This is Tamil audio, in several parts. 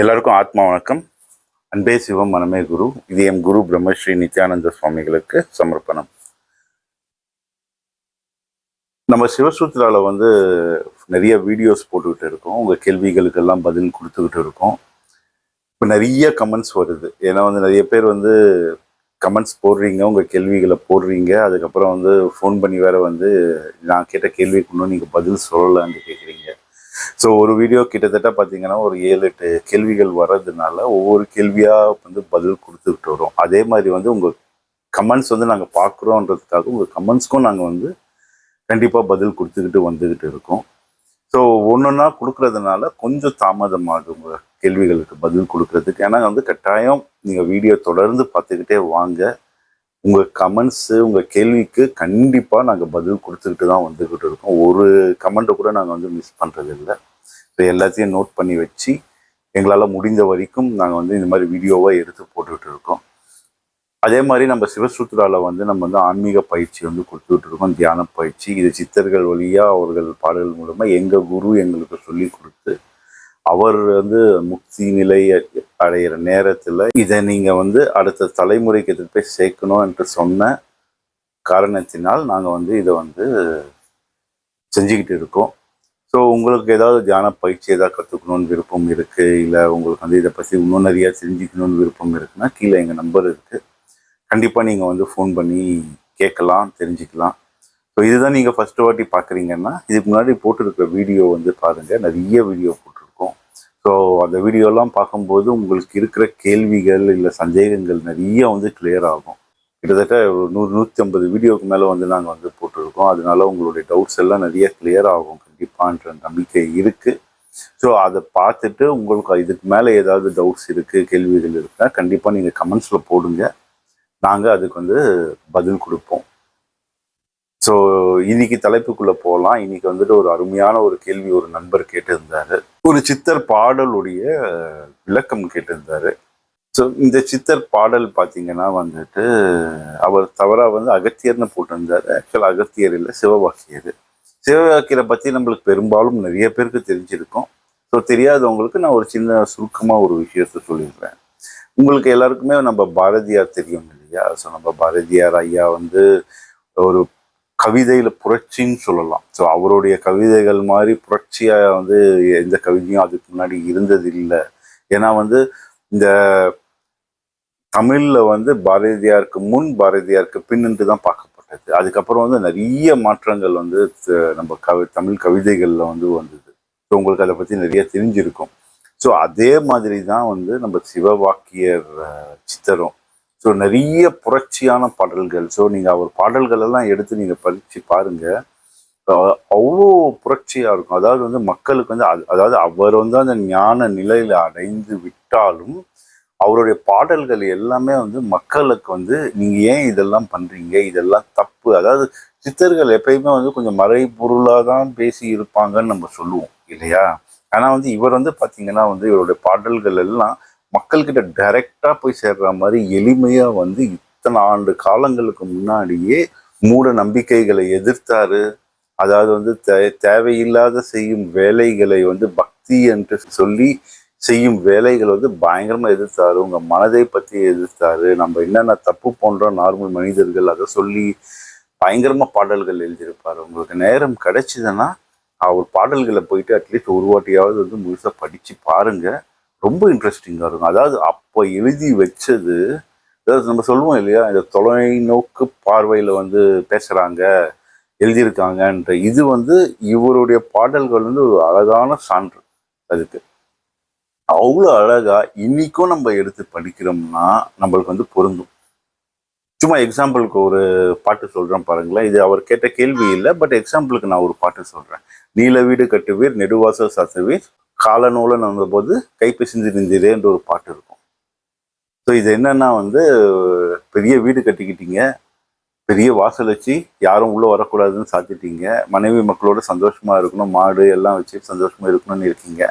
எல்லாருக்கும் ஆத்மா வணக்கம். அன்பே சிவம் மனமே குரு. இது எம் குரு பிரம்மஸ்ரீ நித்யானந்த சுவாமிகளுக்கு சமர்ப்பணம். நம்ம சிவசூத்ரால வந்து நிறைய வீடியோஸ் போட்டுக்கிட்டு இருக்கோம். உங்கள் கேள்விகளுக்கெல்லாம் பதில் கொடுத்துக்கிட்டு இருக்கோம். இப்போ நிறைய கமெண்ட்ஸ் வருது. ஏன்னா வந்து நிறைய பேர் வந்து கமெண்ட்ஸ் போடுறீங்க உங்கள் கேள்விகளை போடுறீங்க. அதுக்கப்புறம் வந்து ஃபோன் பண்ணி வேற வந்து நான் கேட்ட கேள்விக்கு இன்னும் நீங்கள் பதில் சொல்லலான்னு கேட்குறீங்க ஸோ ஒரு வீடியோ கிட்டத்தட்ட பார்த்தீங்கன்னா ஒரு ஏழு எட்டு கேள்விகள் வர்றதுனால ஒவ்வொரு கேள்வியாக வந்து பதில் கொடுத்துக்கிட்டு வரோம். அதே மாதிரி வந்து உங்கள் கமெண்ட்ஸ் வந்து நாங்கள் பார்க்குறோன்றதுக்காக உங்கள் கமெண்ட்ஸ்க்கும் நாங்கள் வந்து கண்டிப்பாக பதில் கொடுத்துக்கிட்டு வந்துக்கிட்டு இருக்கோம். ஸோ ஒன்றுன்னா கொடுக்குறதுனால கொஞ்சம் தாமதமாகும் உங்கள் கேள்விகளுக்கு பதில் கொடுக்கறதுக்கு. ஏன்னா வந்து கட்டாயம் நீங்கள் வீடியோ தொடர்ந்து பார்த்துக்கிட்டே வாங்க. உங்கள் கமெண்ட்ஸு உங்கள் கேள்விக்கு கண்டிப்பாக நாங்கள் பதில் கொடுத்துக்கிட்டு தான் வந்துக்கிட்டு இருக்கோம். ஒரு கமெண்ட்டை கூட நாங்கள் வந்து மிஸ் பண்ணுறது இல்லை எல்லாத்தையும் நோட் பண்ணி வச்சு எங்களால் முடிந்த வரைக்கும் நாங்கள் வந்து இந்த மாதிரி வீடியோவாக எடுத்து போட்டுக்கிட்டு இருக்கோம். அதே மாதிரி நம்ம சிவசூத்ராவில் வந்து நம்ம வந்து ஆன்மீக பயிற்சி வந்து கொடுத்துட்டு இருக்கோம். தியான பயிற்சி. இது சித்தர்கள் வழியாக அவர்கள் பாடல்கள் மூலமாக எங்கள் குரு எங்களுக்கு சொல்லி கொடுத்து அவர் வந்து முக்தி நிலை அடையிற நேரத்தில் இதை நீங்கள் வந்து அடுத்த தலைமுறைக்கு எதிர்த்து போய் சேர்க்கணும் என்று சொன்ன காரணத்தினால் நாங்கள் வந்து இதை வந்து செஞ்சுக்கிட்டு இருக்கோம். ஸோ உங்களுக்கு ஏதாவது தியான பயிற்சி ஏதாவது கற்றுக்கணும்னு விருப்பம் இருக்குது இல்லை உங்களுக்கு வந்து இதை பற்றி இன்னும் நிறையா தெரிஞ்சுக்கணும்னு விருப்பம் இருக்குன்னா கீழே எங்கள் நம்பர் இருக்குது கண்டிப்பாக நீங்கள் வந்து ஃபோன் பண்ணி கேட்கலாம் தெரிஞ்சுக்கலாம். ஸோ இதுதான் நீங்கள் ஃபஸ்ட்டு வாட்டி பார்க்குறீங்கன்னா இதுக்கு முன்னாடி போட்டிருக்கிற வீடியோ வந்து பாருங்கள் நிறைய வீடியோ போட்டிருக்கோம். ஸோ அந்த வீடியோலாம் பார்க்கும்போது உங்களுக்கு இருக்கிற கேள்விகள் இல்லை சந்தேகங்கள் நிறைய வந்து கிளியர் ஆகும். கிட்டத்தட்ட ஒரு நூறு நூற்றி ஐம்பது வீடியோக்கு மேலே வந்து நாங்கள் வந்து போட்டிருக்கோம். அதனால உங்களுடைய டவுட்ஸ் எல்லாம் நிறைய கிளியர் ஆகும். கண்டிப்பான்ற நம்பிக்கை இருக்குது ஸோ அதை பார்த்துட்டு உங்களுக்கு இதுக்கு மேலே ஏதாவது டவுட்ஸ் இருக்குது கேள்விகள் இருக்குன்னா கண்டிப்பாக நீங்கள் கமெண்ட்ஸில் போடுங்க. நாங்கள் அதுக்கு வந்து பதில் கொடுப்போம். ஸோ இன்னைக்கு தலைப்புக்குள்ளே போகலாம் இன்னைக்கு வந்துட்டு ஒரு அருமையான ஒரு கேள்வி ஒரு நண்பர் கேட்டிருந்தார். ஒரு சித்தர் பாடலுடைய விளக்கம் கேட்டிருந்தாரு. ஸோ இந்த சித்தர் பாடல் பார்த்தீங்கன்னா வந்துட்டு அவர் தவறாக வந்து அகத்தியர்னு போட்டிருந்தார். ஆக்சுவலாக அகத்தியர் இல்லை சிவவாக்கியர் சிவவாக்கியரை பற்றி நம்மளுக்கு பெரும்பாலும் நிறைய பேருக்கு தெரிஞ்சிருக்கும். ஸோ தெரியாதவங்களுக்கு நான் ஒரு சின்ன சுருக்கமாக ஒரு விஷயத்த சொல்லிடுறேன். உங்களுக்கு எல்லாருக்குமே நம்ம பாரதியார் தெரியும் இல்லையா? ஸோ நம்ம பாரதியார் ஐயா வந்து ஒரு கவிதையில புரட்சின்னு சொல்லலாம். ஸோ அவருடைய கவிதைகள் மாதிரி புரட்சியா வந்து எந்த கவிதையும் அதுக்கு முன்னாடி இருந்தது இல்லை ஏன்னா வந்து இந்த தமிழில் வந்து பாரதியாருக்கு முன் பாரதியாருக்கு பின்னின்று தான் பார்க்க அதுக்கப்புறம் வந்து நிறைய மாற்றங்கள் வந்து நம்ம கவி தமிழ் கவிதைகளில் வந்து வந்தது. ஸோ உங்களுக்கு அதை பற்றி நிறைய தெரிஞ்சிருக்கும். ஸோ அதே மாதிரி தான் வந்து நம்ம சிவவாக்கியர் சித்தரும். ஸோ நிறைய புரட்சியான பாடல்கள். ஸோ நீங்கள் அவர் பாடல்கள் எல்லாம் எடுத்து நீங்கள் படித்து பாருங்கள் அவ்வளோ புரட்சியாக இருக்கும். அதாவது வந்து மக்களுக்கு வந்து அது- அதாவது அவர் வந்து அந்த ஞான நிலையில் அடைந்து விட்டாலும் அவருடைய பாடல்கள் எல்லாமே வந்து மக்களுக்கு வந்து நீங்கள் ஏன் இதெல்லாம் பண்ணுறீங்க இதெல்லாம் தப்பு. அதாவது சித்தர்கள் எப்பயுமே வந்து கொஞ்சம் மறைபொருளாக தான் பேசி இருப்பாங்கன்னு நம்ம சொல்லுவோம் இல்லையா? ஆனால் வந்து இவர் வந்து பார்த்தீங்கன்னா வந்து இவருடைய பாடல்கள் எல்லாம் மக்கள்கிட்ட டைரெக்டாக போய் சேர்ற மாதிரி எளிமையாக வந்து இத்தனை ஆண்டு காலங்களுக்கு முன்னாடியே மூட நம்பிக்கைகளை எதிர்த்தாரு. அதாவது வந்து தே- தேவையில்லாத செய்யும் வேலைகளை வந்து பக்தி என்று சொல்லி செய்யும் வேலைகள் வந்து பயங்கரமா எதிர்த்தாரு. உங்க மனதை பத்தி எதிர்த்தாரு. நம்ம என்னென்ன தப்பு போன்ற நார்மல் மனிதர்கள் அதை சொல்லி பயங்கரமா பாடல்கள் எழுதியிருப்பாரு. உங்களுக்கு நேரம் கிடைச்சதுன்னா அவர் பாடல்களை போயிட்டு அட்லீஸ்ட் ஒரு வாட்டியாவது வந்து முழுசா படிச்சு பாருங்க. ரொம்ப இன்ட்ரெஸ்டிங்காக இருக்கும். அதாவது அப்போ எழுதி வச்சது அதாவது நம்ம சொல்லுவோம் இல்லையா இந்த தொலைநோக்கு பார்வையில் வந்து பேசுகிறாங்க எழுதியிருக்காங்கன்ற இது வந்து இவருடைய பாடல்கள் வந்து ஒரு அழகான சான்று அதுக்கு. அவ்வளோ அழகா இன்னைக்கும் நம்ம எடுத்து படிக்கிறோம்னா நம்மளுக்கு வந்து பொருந்தும். சும்மா எக்ஸாம்பிளுக்கு ஒரு பாட்டு சொல்கிறேன் பாருங்களேன். இது அவர் கேட்ட கேள்வி இல்லை பட் எக்ஸாம்பிளுக்கு நான் ஒரு பாட்டு சொல்கிறேன் நீல வீடு கட்டுவீர் நெடுவாசல் சாத்துவீர் காலநூலன் வந்தபோது கைப்பிசிந்து நின்றேன்ற ஒரு பாட்டு இருக்கும். ஸோ இது என்னன்னா வந்து பெரிய வீடு கட்டிக்கிட்டீங்க பெரிய வாசல் வச்சு யாரும் உள்ள வரக்கூடாதுன்னு சாத்திட்டீங்க. மனைவி மக்களோட சந்தோஷமா இருக்கணும். மாடு எல்லாம் வச்சு சந்தோஷமா இருக்கணும்னு இருக்கீங்க.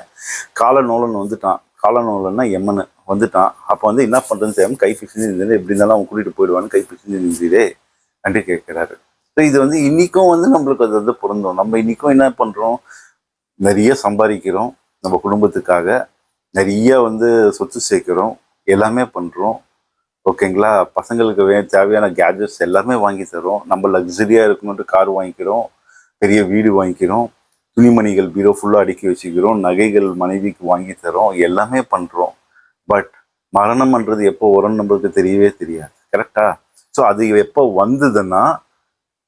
காலநூலன் வந்துட்டான். காலநூலன்னா எம்மனு வந்துட்டான். அப்போ வந்து என்ன பண்றதுன்னு தெரியாம கை பிசிஞ்சு நின்று எப்படி இருந்தாலும் அவன் கூட்டிட்டு போயிடுவான்னு கை பிசிஞ்சு இருந்ததே நன்றி கேட்கிறாரு. ஸோ இது வந்து இன்னைக்கும் வந்து நம்மளுக்கு அது வந்து பிறந்தோம் நம்ம இன்னைக்கும் என்ன பண்றோம்? நிறைய சம்பாதிக்கிறோம். நம்ம குடும்பத்துக்காக நிறைய வந்து சொத்து சேர்க்கிறோம். எல்லாமே பண்ணுறோம் ஓகேங்களா? பசங்களுக்கு வே தேவையான கேஜெட்ஸ் எல்லாமே வாங்கி தரோம் நம்ம லக்ஸரியாக இருக்கணும்ட்டு கார் வாங்கிக்கிறோம். பெரிய வீடு வாங்கிக்கிறோம். துணிமணிகள் பீரோ ஃபுல்லாக அடுக்கி வச்சுக்கிறோம். நகைகள் மனைவிக்கு வாங்கி தரோம் எல்லாமே பண்ணுறோம் பட் மரணம்ன்றது எப்போ வரும்னு நம்மளுக்கு தெரியவே தெரியாது. கரெக்டா ஸோ அது எப்போ வந்ததுன்னா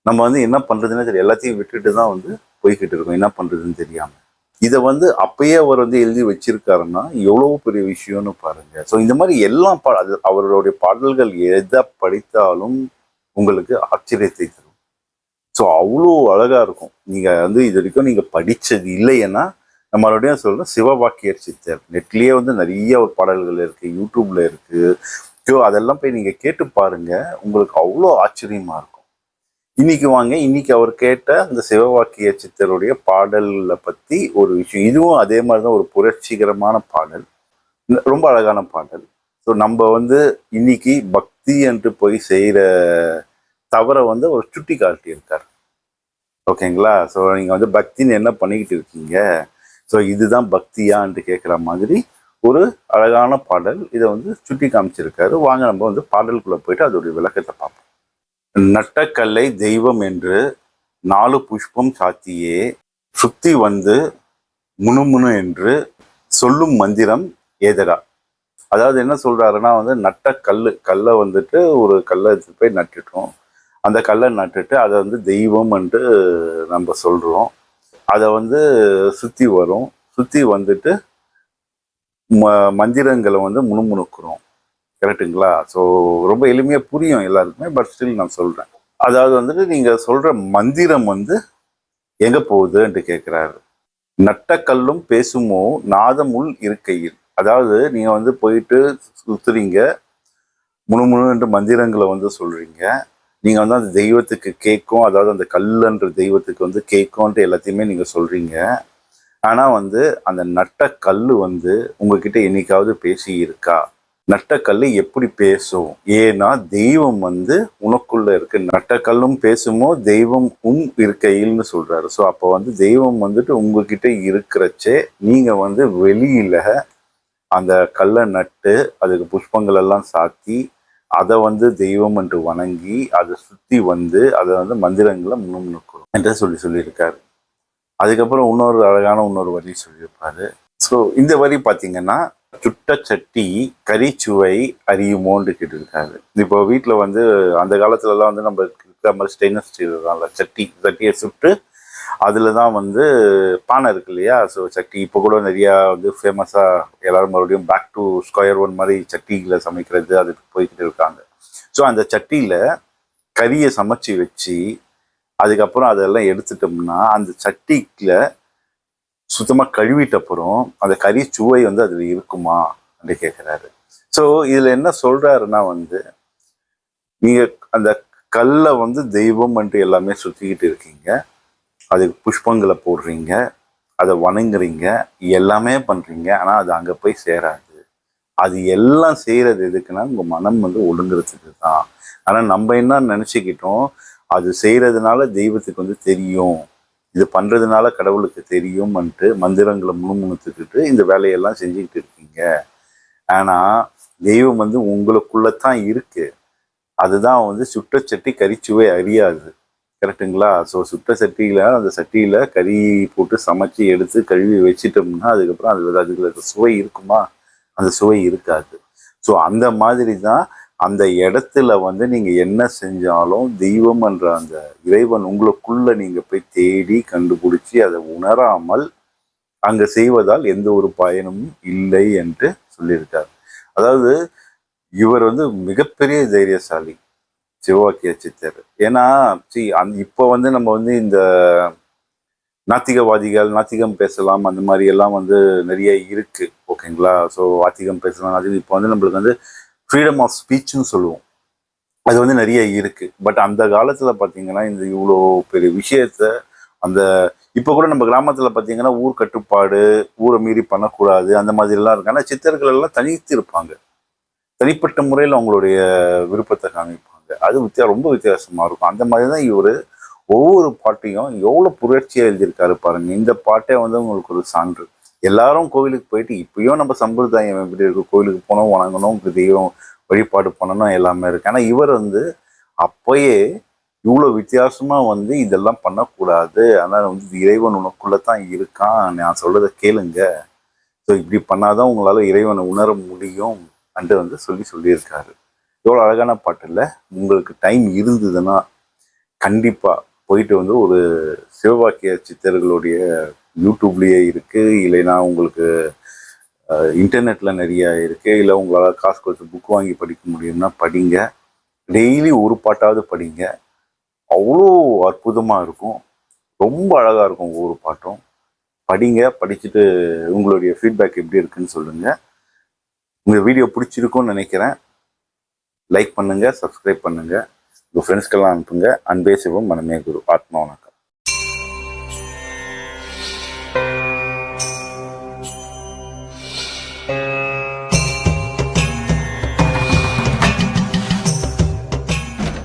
நம்ம வந்து என்ன பண்ணுறதுன்னு தெரியும் எல்லாத்தையும் விட்டுட்டு தான் வந்து போய்கிட்டு இருக்கோம். என்ன பண்ணுறதுன்னு தெரியாமல் இதை வந்து அப்பயே அவர் வந்து எழுதி வச்சிருக்காருன்னா எவ்வளவு பெரிய விஷயம்னு பாருங்க. ஸோ இந்த மாதிரி எல்லா பா அது அவருடைய பாடல்கள் எதை படித்தாலும் உங்களுக்கு ஆச்சரியத்தை தரும். ஸோ அவ்வளோ அழகாக இருக்கும். நீங்கள் வந்து இது வரைக்கும் நீங்கள் படித்தது இல்லைன்னா நம்ம மறுபடியும் சொல்கிறோம் சிவபாக்கியர் சித்தர் நெட்லேயே வந்து நிறைய ஒரு பாடல்கள் இருக்குது யூடியூப்பில் இருக்குது ஸோ அதெல்லாம் போய் நீங்கள் கேட்டு பாருங்கள் உங்களுக்கு அவ்வளோ ஆச்சரியமாக இருக்கும். இன்னைக்கு வாங்க இன்னைக்கு அவர் கேட்ட அந்த சிவவாக்கிய சித்தருடைய பாடல்ல பத்தி ஒரு விஷயம். இதுவும் அதே மாதிரி தான் ஒரு புரட்சிகரமான பாடல். ரொம்ப அழகான பாடல். ஸோ நம்ம வந்து இன்னைக்கு பக்தி என்று போய் செய்கிற தவறை வந்து ஒரு சுட்டி காட்டியிருக்கார் ஓகேங்களா? ஸோ நீங்கள் வந்து பக்தின்னு என்ன பண்ணிக்கிட்டு இருக்கீங்க? ஸோ இதுதான் பக்தியான்ட்டு கேட்குற மாதிரி ஒரு அழகான பாடல் இதை வந்து சுட்டி காமிச்சிருக்காரு வாங்க நம்ம வந்து பாடலுக்குள்ளே போயிட்டு அதோடைய விளக்கத்தை பார்ப்போம். நட்டக்கல்லை தெய்வம் என்று நாலு புஷ்பம் சாத்தியே. சுத்தி வந்து முணுமுணு என்று சொல்லும் மந்திரம் ஏதடா. அதாவது என்ன சொல்றாருன்னா வந்து நட்ட கல்லை வந்துட்டு ஒரு கல்லை போய் நட்டுட்டோம். அந்த கல்லை நட்டுட்டு அதை வந்து தெய்வம் என்று நம்ம சொல்றோம். அதை வந்து சுத்தி வரும். சுத்தி வந்துட்டு ம மந்திரங்களை வந்து முணுமுணுக்கிறோம். கரெக்ட்டுங்களா? ஸோ ரொம்ப எளிமையாக புரியும் எல்லாருக்குமே பட் ஸ்டில் நான் சொல்கிறேன் அதாவது வந்துட்டு நீங்கள் சொல்கிற மந்திரம் வந்து எங்கே போகுதுன்ட்டு கேட்குறாரு. நட்டக்கல்லும் பேசுமோ நாதமுள் இருக்கையில். அதாவது நீங்கள் வந்து போயிட்டு சுற்றுறீங்க முணுமுணுன்ற மந்திரங்களை வந்து சொல்கிறீங்க நீங்கள் வந்து அந்த தெய்வத்துக்கு கேட்கும் அதாவது அந்த கல்லுன்ற தெய்வத்துக்கு வந்து கேட்கும்ன்ட்டு எல்லாத்தையுமே நீங்கள் சொல்கிறீங்க ஆனால் வந்து அந்த நட்ட கல் வந்து உங்ககிட்ட என்னைக்காவது பேசி இருக்கா நட்டக்கல்லு எப்படி பேசும்? ஏன்னா தெய்வம் வந்து உனக்குள்ள இருக்கு. நட்டக்கல்லும் பேசுமோ தெய்வம் உம் இருக்கையில்னு சொல்றாரு. ஸோ அப்போ வந்து தெய்வம் வந்துட்டு உங்ககிட்ட இருக்கிறச்சே நீங்க வந்து வெளியில அந்த கல்லை நட்டு அதுக்கு புஷ்பங்கள் எல்லாம் சாத்தி அதை வந்து தெய்வம் என்று வணங்கி அதை சுத்தி வந்து அதை வந்து மந்திரங்களை முன்னுக்கணும் என்று சொல்லி சொல்லியிருக்காரு. அதுக்கப்புறம் இன்னொரு அழகான இன்னொரு வரி சொல்லியிருப்பாரு. ஸோ இந்த வரி பார்த்தீங்கன்னா சுட்ட சட்டி கறிச்சுவை அறியுமோன்னு கேட்டிருக்காரு இப்போ வீட்டில் வந்து அந்த காலத்துலலாம் வந்து நம்ம இருக்கிற மாதிரி ஸ்டெயின்லெஸ் ஸ்டீல் தான்ல. சட்டி சட்டியை சுட்டு அதில் தான் வந்து பானை இருக்கு இல்லையா? ஸோ சட்டி இப்போ கூட நிறையா வந்து ஃபேமஸாக எல்லாரும் மறுபடியும் பேக் டு ஸ்கொயர் ஒன் மாதிரி சட்டியில் சமைக்கிறது அதுக்கு போய்கிட்டு இருக்காங்க. ஸோ அந்த சட்டியில் கறியை சமைச்சு வச்சு அதுக்கப்புறம் அதெல்லாம் எடுத்துட்டோம்னா அந்த சட்டிக்கில் சுத்தமாக கழுவிட்ட அப்புறம் அந்த கறி சுவை வந்து அதில் இருக்குமா அப்படி கேட்குறாரு ஸோ இதில் என்ன சொல்கிறாருன்னா வந்து நீங்கள் அந்த கல்லை வந்து தெய்வம் என்று எல்லாமே சுற்றிக்கிட்டு இருக்கீங்க. அதுக்கு புஷ்பங்களை போடுறீங்க அதை வணங்குறீங்க எல்லாமே பண்ணுறீங்க ஆனால் அது அங்கே போய் சேராது. அது எல்லாம் செய்கிறது எதுக்குன்னா உங்கள் மனம் வந்து ஒழுங்குறதுக்கு தான். ஆனால் நம்ம என்ன நினச்சிக்கிட்டோம் அது செய்கிறதுனால தெய்வத்துக்கு வந்து தெரியும். இது பண்ணுறதுனால கடவுளுக்கு தெரியும்ன்ட்டு மந்திரங்களை முணுமுணுத்துக்கிட்டு இந்த வேலையெல்லாம் செஞ்சுக்கிட்டு இருக்கீங்க. ஆனால் தெய்வம் வந்து உங்களுக்குள்ளே தான் இருக்குது அதுதான் வந்து சுட்ட சட்டி கறிச்சுவை அறியாது. கரெக்ட்டுங்களா? ஸோ சுட்ட சட்டியில் அந்த சட்டியில் கறி போட்டு சமைச்சு எடுத்து கழுவி வச்சிட்டோம்னா அதுக்கப்புறம் அது அதுக்கு சுவை இருக்குமா? அந்த சுவை இருக்காது. ஸோ அந்த மாதிரி தான் அந்த இடத்துல வந்து நீங்கள் என்ன செஞ்சாலும் தெய்வம் என்ற அந்த இறைவன் உங்களுக்குள்ள நீங்கள் போய் தேடி கண்டுபிடிச்சி அதை உணராமல் அங்கே செய்வதால் எந்த ஒரு பயனும் இல்லை என்று சொல்லியிருக்கார். அதாவது இவர் வந்து மிகப்பெரிய தைரியசாலி சிவவாக்கிய சித்தர். ஏன்னா சி அந் இப்போ வந்து நம்ம வந்து இந்த நாத்திகவாதிகள் நாத்திகம் பேசலாம் அந்த மாதிரி எல்லாம் வந்து நிறைய இருக்குது ஓகேங்களா? ஸோ ஆத்திகம் பேசலாம் அது இப்போ வந்து நம்மளுக்கு வந்து ஃப்ரீடம் ஆஃப் ஸ்பீச்னு சொல்லுவோம். அது வந்து நிறைய இருக்குது பட் அந்த காலத்தில் பார்த்தீங்கன்னா இந்த இவ்வளோ பெரிய விஷயத்த அந்த இப்போ கூட நம்ம கிராமத்தில் பார்த்தீங்கன்னா ஊர் கட்டுப்பாடு ஊரை மீறி பண்ணக்கூடாது அந்த மாதிரிலாம் இருக்கு. ஆனால் சித்தர்கள் எல்லாம் தனித்து இருப்பாங்க. தனிப்பட்ட முறையில் அவங்களுடைய விருப்பத்தை காமிப்பாங்க. அது வித்தியா ரொம்ப வித்தியாசமாக இருக்கும். அந்த மாதிரி தான் இவர் ஒவ்வொரு பாட்டையும் எவ்வளோ புரட்சியாக எழுதியிருக்காரு பாருங்க. இந்த பாட்டே வந்து உங்களுக்கு ஒரு சான்று. எல்லாரும் கோவிலுக்கு போயிட்டு இப்பயும் நம்ம சம்பிரதாயம் எப்படி இருக்கு? கோவிலுக்கு போனோம் வணங்கணும் தெய்வம் வழிபாடு பண்ணணும் எல்லாமே இருக்கு. ஆனா இவர் வந்து அப்பயே இவ்வளோ வித்தியாசமா வந்து இதெல்லாம் பண்ணக்கூடாது. ஆனால் வந்து இறைவன் உனக்குள்ள தான் இருக்கான். நான் சொல்கிறத கேளுங்க. ஸோ இப்படி பண்ணாதான் உங்களால இறைவனை உணர முடியும் என்று வந்து சொல்லி சொல்லியிருக்காரு. எவ்வளோ அழகான பாட்டு இல்லை உங்களுக்கு டைம் இருந்ததுன்னா கண்டிப்பாக போயிட்டு வந்து ஒரு சிவபாக்கிய சித்தர்களுடைய யூடியூப்லேயே இருக்குது இல்லைன்னா உங்களுக்கு இன்டர்நெட்டில் நிறையா இருக்குது இல்லை உங்களால் காசு கொடுத்து புக் வாங்கி படிக்க முடியும்னா படிங்க. டெய்லி ஒரு பாட்டாவது படிங்க. அவ்வளோ அற்புதமாக இருக்கும். ரொம்ப அழகாக இருக்கும் ஒவ்வொரு பாட்டும். படிங்க படிச்சுட்டு உங்களுடைய ஃபீட்பேக் எப்படி இருக்குன்னு சொல்லுங்கள் உங்கள் வீடியோ பிடிச்சிருக்கும்னு நினைக்கிறேன். லைக் பண்ணுங்கள் சப்ஸ்கிரைப் பண்ணுங்கள் உங்கள் ஃப்ரெண்ட்ஸ்க்கெல்லாம் அனுப்புங்க. அன்பே சிவம் மனமே குரு. ஆத்மா வணக்கம்.